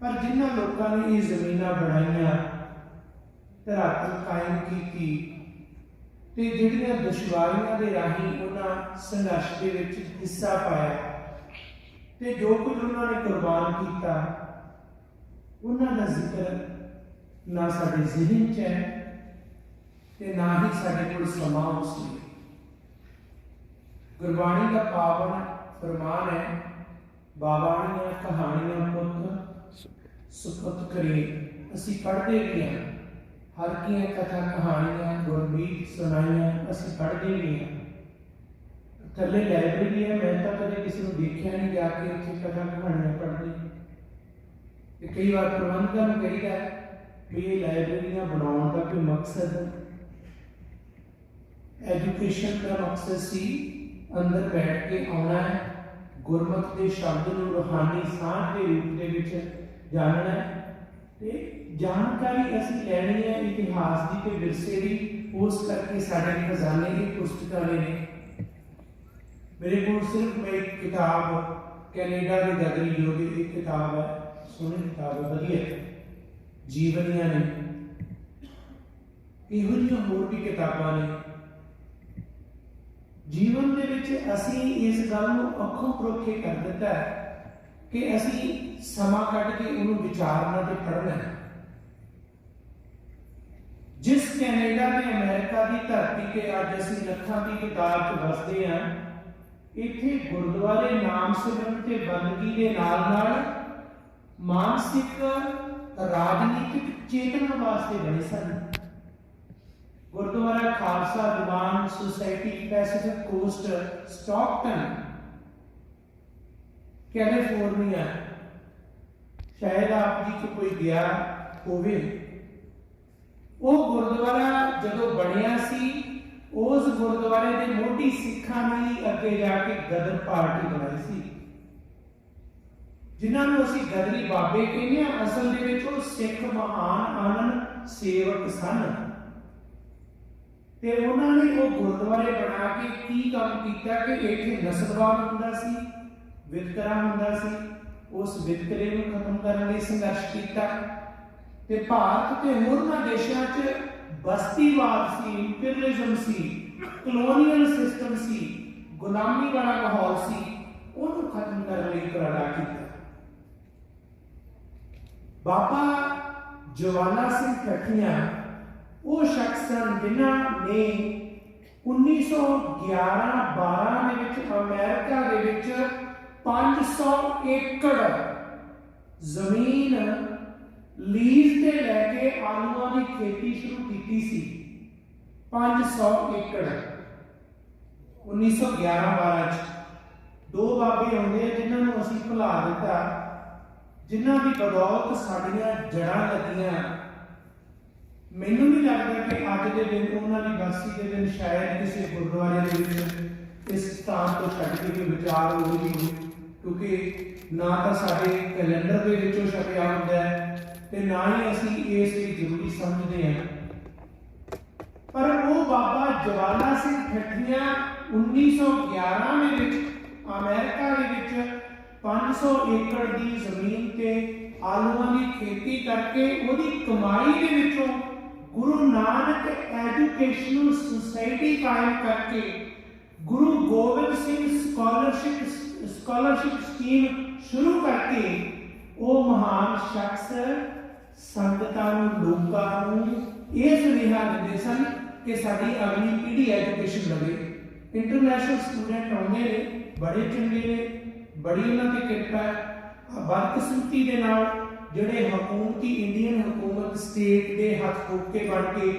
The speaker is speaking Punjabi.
ਪਰ ਜਿਨ੍ਹਾਂ ਲੋਕਾਂ ਨੇ ਇਹ ਜ਼ਮੀਨਾਂ ਬਣਾਈਆਂ, ਧਰਾਤਲ ਕਾਇਮ ਕੀਤੀ ਤੇ ਜਿਹੜੀਆਂ ਦੁਸ਼ਵਾਰੀਆਂ ਦੇ ਰਾਹੀਂ ਉਹਨਾਂ ਸੰਘਰਸ਼ ਦੇ ਵਿੱਚ ਹਿੱਸਾ ਪਾਇਆ ਤੇ ਜੋ ਕੁਝ ਉਹਨਾਂ ਨੇ ਕੁਰਬਾਨ ਕੀਤਾ, ਉਹਨਾਂ ਦਾ ਜ਼ਿਕਰ ਨਾ ਸਾਡੇ ਜ਼ਿਹਨ 'ਚ ਹੈ ਤੇ ਨਾ ਹੀ ਸਾਡੇ ਕੋਲ ਸਮਾਂ ਉਸ ਲਈ ਗੁਰਬਾਣੀ ਦਾ ਪਾਵਨ ਫਰਮਾਨ ਹੈ ਬਾਬਾਣੀਆਂ ਕਹਾਣੀਆਂ ਪੁੱਤ ਸੁਪਤ ਕਰੇ। ਅਸੀਂ ਪੜ੍ਹਦੇ ਵੀ ਹਾਂ। ਹਰ ਕੀਆਂ ਕਥਾ ਕਹਾਣੀਆਂ, ਗੁਰਮੀਤ ਸੁਣਾਈਆਂ ਅਸੀਂ ਪੜ੍ਹਦੇ ਵੀ ਹਾਂ। ਥੱਲੇ ਲਾਇਬ੍ਰੇਰੀ ਹੈ, ਮੈਂ ਤਾਂ ਕਦੇ ਕਿਸੇ ਨੂੰ ਦੇਖਿਆ ਨਹੀਂ ਜਾ ਕੇ ਉੱਥੇ ਕਥਾ ਕਹਾਣੀਆਂ ਪੜ੍ਹਦੇ। ਤੇ ਕਈ ਵਾਰ ਪ੍ਰਬੰਧਕਾਂ ਨੂੰ ਕਹੀਦਾ ਵੀ ਇਹ ਲਾਇਬ੍ਰੇਰੀਆਂ ਬਣਾਉਣ ਦਾ ਕੋਈ ਮਕਸਦ ਐਜੂਕੇਸ਼ਨ ਦਾ ਮਕਸਦ ਸੀ ਅੰਦਰ ਬੈਠ ਕੇ ਆਉਣਾ ਹੈ। ਗੁਰਮਤ ਦੇ ਸ਼ਬਦ ਨੂੰ ਰੂਹਾਨੀ ਸਾਹ ਦੇ ਰੂਪ ਦੇ ਵਿੱਚ ਜਾਣਨਾ ਹੈ। ਤੇ ਜਾਣਕਾਰੀ ਅਸੀਂ ਲੈਣੀ ਹੈ ਇਤਿਹਾਸ ਦੀ ਤੇ ਵਿਰਸੇ ਦੀ। ਉਸ ਕਰਕੇ ਸਾਡੇ ਖਜ਼ਾਨੇ ਦੀ ਪੁਸਤਕਾਂ ਨੇ। ਮੇਰੇ ਕੋਲ ਸਿਰਫ ਮੈਂ ਕਿਤਾਬ, ਕੈਨੇਡਾ ਦੇ ਗਦਰੀ ਯੋਗੀ ਦੀ ਕਿਤਾਬ ਹੈ। ਸੋਹਣੀ ਕਿਤਾਬ ਹੈ, ਵਧੀਆ। ਜੀਵਨੀਆਂ ਨੇ। ਇਹੋ ਜਿਹੀਆਂ ਹੋਰ ਵੀ ਕਿਤਾਬਾਂ ਨੇ। ਜੀਵਨ ਦੇ ਵਿੱਚ ਅਸੀਂ ਇਸ ਗੱਲ ਨੂੰ ਅੱਖੋਂ ਪਰੋਖੇ ਕਰ ਦਿੱਤਾ ਹੈ। ਕਿ ਅਸੀਂ ਸਮਾਂ ਕੱਢ ਕੇ ਉਹਨੂੰ ਵਿਚਾਰਨਾ ਤੇ ਪੜ੍ਹਨਾ ਹੈ। ਜਿਸ ਕੈਨੇਡਾ ਤੇ ਅਮਰੀਕਾ ਦੀ ਧਰਤੀ ਤੇ ਅੱਜ ਅਸੀਂ ਲੱਖਾਂ ਦੀ ਕਿਤਾਬ 'ਚ ਵਸਦੇ ਹਾਂ, ਇੱਥੇ ਗੁਰਦੁਆਰੇ ਨਾਮ ਸਿਮਰਨ ਤੇ ਬੰਦਗੀ ਦੇ ਨਾਲ ਨਾਲ ਮਾਨਸਿਕ, ਰਾਜਨੀਤਿਕ ਚੇਤਨਾ ਵਾਸਤੇ ਬਣੇ ਸਨ। Gurdwara Khalsa Diwan society Pacific coast, Stockton California ਸ਼ਾਇਦ ਆਪ ਜੀ ਚ ਕੋਈ ਗਿਆ ਹੋਵੇ। ਉਹ ਗੁਰਦੁਆਰਾ ਜਦੋਂ ਬਣਿਆ ਸੀ, ਉਸ ਗੁਰਦੁਆਰੇ ਦੇ ਮੋਢੀ ਸਿੱਖਾਂ ਨੇ ਹੀ ਅੱਗੇ ਜਾ ਕੇ ਗਦਰ ਪਾਰਟੀ ਬਣਾਈ ਸੀ। ਜਿਨ੍ਹਾਂ ਨੂੰ ਅਸੀਂ ਗਦਰੀ ਬਾਬੇ ਕਹਿੰਦੇ ਆ ਅਸਲ ਦੇ ਵਿੱਚ ਉਹ ਸਿੱਖ ਮਹਾਨ ਆਨੰਦ ਸੇਵਕ ਸਨ। ਤੇ ਉਹਨਾਂ ਨੇ ਉਹ ਗੁਰਦੁਆਰੇ ਬਣਾ ਕੇ ਕੀ ਕੰਮ ਕੀਤਾ ਕਿ ਇੱਥੇ ਨਸਲਵਾਦ ਹੁੰਦਾ ਸੀ ਵਿਤਕਰਾ ਹੁੰਦਾ ਸੀ, ਉਸ ਵਿਤਕਰੇ ਨੂੰ ਖਤਮ ਕਰਨ ਲਈ ਸੰਘਰਸ਼ ਕੀਤਾ। ਤੇ ਭਾਰਤ ਤੇ ਹੋਰਨਾਂ ਦੇਸ਼ਾਂ 'ਚ ਬਸਤੀਵਾਦ ਸੀ ਇੰਪੀਰੀਅਲਿਜ਼ਮ ਸੀ ਕਲੋਨੀਅਲ ਸਿਸਟਮ ਸੀ, ਗੁਲਾਮੀ ਵਾਲਾ ਮਾਹੌਲ ਸੀ, ਉਹਨੂੰ ਖਤਮ ਕਰਨ ਲਈ ਉਪਰਾਲਾ ਕੀਤਾ। ਬਾਬਾ ਜਵਾਲਾ ਸਿੰਘ ਠੱਠੀਆਂ ਉਹ ਸ਼ਖਸ ਹਨ ਜਿਨ੍ਹਾਂ ਨੇ 1911-12 ਦੇ ਵਿੱਚ ਅਮਰੀਕਾ ਦੇ ਵਿੱਚ 500 ਏਕੜ ਜ਼ਮੀਨ ਲੀਜ਼ ਤੇ ਲੈ ਕੇ ਆਲੂਆਂ ਦੀ ਖੇਤੀ ਸ਼ੁਰੂ ਕੀਤੀ ਸੀ। 500 ਏਕੜ। 1911-12 ਚ ਦੋ ਬਾਬੇ ਆਉਂਦੇ ਆ ਜਿਨ੍ਹਾਂ ਨੂੰ ਅਸੀਂ ਭੁਲਾ ਦਿੱਤਾ, ਜਿਨ੍ਹਾਂ ਦੀ ਬਦੌਲਤ ਸਾਡੀਆਂ ਜੜਾਂ ਲੱਗੀਆਂ। ਮੈਨੂੰ ਨਹੀਂ ਲੱਗਦਾ ਕਿ ਅੱਜ ਦੇ ਦਿਨ ਉਹਨਾਂ ਦੀ ਬਰਸੀ ਦੇ ਦਿਨ ਸ਼ਾਇਦ ਕਿਸੇ ਗੁਰਦੁਆਰੇ ਦੇ ਵਿੱਚ ਇਸ ਸਥਾਨ ਤੋਂ ਛੱਡ ਕੇ ਵਿਚਾਰ ਹੋ ਹੋਵੇ। ਕਿਉਂਕਿ ਨਾ ਤਾਂ ਸਾਡੇ ਕੈਲੰਡਰ ਦੇ ਵਿੱਚ ਉਹ ਛਪਿਆ ਹੁੰਦਾ ਹੈ ਤੇ ਨਾ ਹੀ ਅਸੀਂ ਇਸ ਲਈ ਜ਼ਰੂਰੀ ਸਮਝਦੇ ਹਾਂ। ਪਰ ਉਹ ਬਾਬਾ ਜਵਾਲਾ ਸਿੰਘ ਠੱਠੀਆਂ 1911 ਦੇ ਵਿੱਚ, ਅਮਰੀਕਾ ਦੇ ਵਿੱਚ 500 ਏਕੜ ਦੀ ਜ਼ਮੀਨ ਤੇ ਆਲੂਆਂ ਦੀ ਖੇਤੀ ਕਰਕੇ ਉਹਦੀ ਕਮਾਈ ਦੇ ਵਿੱਚੋਂ ਗੁਰੂ ਨਾਨਕ ਐਜੂਕੇਸ਼ਨਲ ਸੁਸਾਇਟੀ ਕਾਇਮ ਕਰਕੇ Guru Gobind Singh scholarship scholarship scheme ਸ਼ੁਰੂ ਕਰਕੇ ਉਹ ਮਹਾਨ ਸ਼ਖਸ ਸੰਗਤਾਂ ਨੂੰ, ਲੋਕਾਂ ਨੂੰ ਇਹ ਸੁਨੇਹਾ ਦਿੰਦੇ ਸਨ ਕਿ ਸਾਡੀ ਅਗਲੀ ਪੀੜ੍ਹੀ ਐਜੂਕੇਸ਼ਨ ਲਵੇ। ਇੰਟਰਨੈਸ਼ਨਲ ਸਟੂਡੈਂਟ ਆਉਂਦੇ ਨੇ, ਬੜੇ ਚੰਗੇ ਨੇ, ਬੜੀ ਉਹਨਾਂ ਤੇ ਕਿਰਪਾ ਬਦਕਿਸਮਤੀ ਦੇ ਨਾਲ ਜਿਹੜੇ ਹਕੂਮਤੀ ਇੰਡੀਅਨ ਹਕੂਮਤ ਸਟੇਟ ਦੇ ਹੱਥ ਫੁੱਕੇ ਬਣ ਕੇ